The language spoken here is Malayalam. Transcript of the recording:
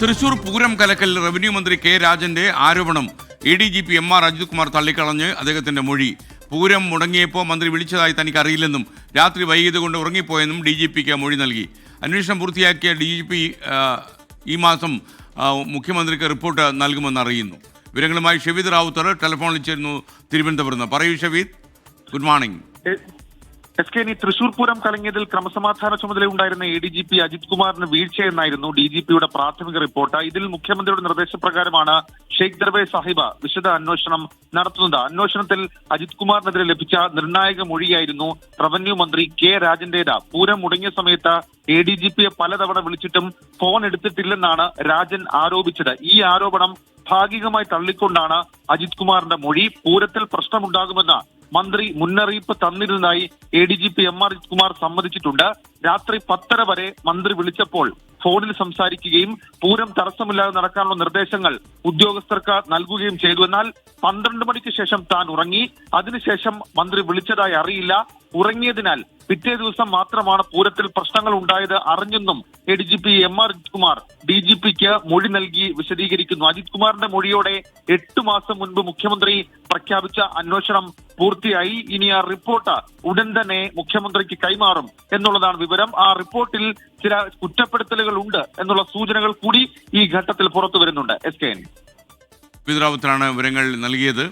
തൃശൂർ പൂരം കലക്കൽ റവന്യൂ മന്ത്രി കെ രാജന്റെ ആരോപണം. A D G P M R Ajith Kumar തള്ളിക്കളഞ്ഞ് അദ്ദേഹത്തിന്റെ മൊഴി. പൂരം മുടങ്ങിയപ്പോൾ മന്ത്രി വിളിച്ചതായി തനിക്ക് അറിയില്ലെന്നും രാത്രി വൈകിയത് കൊണ്ട് ഉറങ്ങിപ്പോയെന്നും ഡി ജി പിക്ക് മൊഴി നൽകി. അന്വേഷണം പൂർത്തിയാക്കിയ ഡി ജി പി ഈ മാസം മുഖ്യമന്ത്രിക്ക് റിപ്പോർട്ട് നൽകുമെന്ന് അറിയുന്നു. വിവരങ്ങളുമായി ഷെവീദ് റാവുത്തർ ടെലിഫോണിൽ ചേരുന്നു തിരുവനന്തപുരത്ത് പറയൂ Shaveed. Good morning. S K ഇനി തൃശൂർ പൂരം കലങ്ങിയതിൽ ക്രമസമാധാന ചുമതലയുണ്ടായിരുന്ന A D G P Ajith കുമാറിന് വീഴ്ചയെന്നായിരുന്നു ഡി ജി പിയുടെ പ്രാഥമിക റിപ്പോർട്ട്. ഇതിൽ മുഖ്യമന്ത്രിയുടെ നിർദ്ദേശപ്രകാരമാണ് ഷെയ്ഖ് ദർബെ സാഹിബ വിശദ അന്വേഷണം നടത്തുന്നത്. അന്വേഷണത്തിൽ അജിത് കുമാറിനെതിരെ ലഭിച്ച നിർണായക മൊഴിയായിരുന്നു റവന്യൂ മന്ത്രി കെ രാജന്റേത്. പൂരം മുടങ്ങിയ സമയത്ത് എ ഡി ജി പിയെ പലതവണ വിളിച്ചിട്ടും ഫോൺ എടുത്തിട്ടില്ലെന്നാണ് രാജൻ ആരോപിച്ചത്. ഈ ആരോപണം ഭാഗികമായി തള്ളിക്കൊണ്ടാണ് അജിത് കുമാറിന്റെ മൊഴി പൂരത്തിൽ പ്രശ്നമുണ്ടാകുമെന്ന് മന്ത്രി മുന്നറിയിപ്പ് തന്നിരുന്നതായി A D G P M R Kumar സമ്മതിച്ചിട്ടുണ്ട്. രാത്രി പത്തര വരെ മന്ത്രി വിളിച്ചപ്പോൾ ഫോണിൽ സംസാരിക്കുകയും പൂരം തടസ്സമില്ലാതെ നടക്കാനുള്ള നിർദ്ദേശങ്ങൾ ഉദ്യോഗസ്ഥർക്ക് നൽകുകയും ചെയ്തു. എന്നാൽ പന്ത്രണ്ട് മണിക്ക് ശേഷം താൻ ഉറങ്ങി. അതിനുശേഷം മന്ത്രി വിളിച്ചതായി അറിയില്ല. ഉറങ്ങിയതിനാൽ പിറ്റേ ദിവസം മാത്രമാണ് പൂരത്തിൽ പ്രശ്നങ്ങൾ ഉണ്ടായത് അറിഞ്ഞെന്നും A D G P M R Ajith Kumar D G പിക്ക് മൊഴി നൽകി വിശദീകരിക്കുന്നു. അജിത് കുമാറിന്റെ മൊഴിയോടെ എട്ടു മാസം മുൻപ് മുഖ്യമന്ത്രി പ്രഖ്യാപിച്ച അന്വേഷണം പൂർത്തിയായി. ഇനി ആ റിപ്പോർട്ട് ഉടൻ തന്നെ മുഖ്യമന്ത്രിക്ക് കൈമാറും എന്നുള്ളതാണ് വിവരം. ആ റിപ്പോർട്ടിൽ ചില കുറ്റപ്പെടുത്തലുകൾ ഉണ്ട് എന്നുള്ള സൂചനകൾ കൂടി ഈ ഘട്ടത്തിൽ പുറത്തു വരുന്നുണ്ട്. S K N. വിവരങ്ങൾ നൽകിയത്.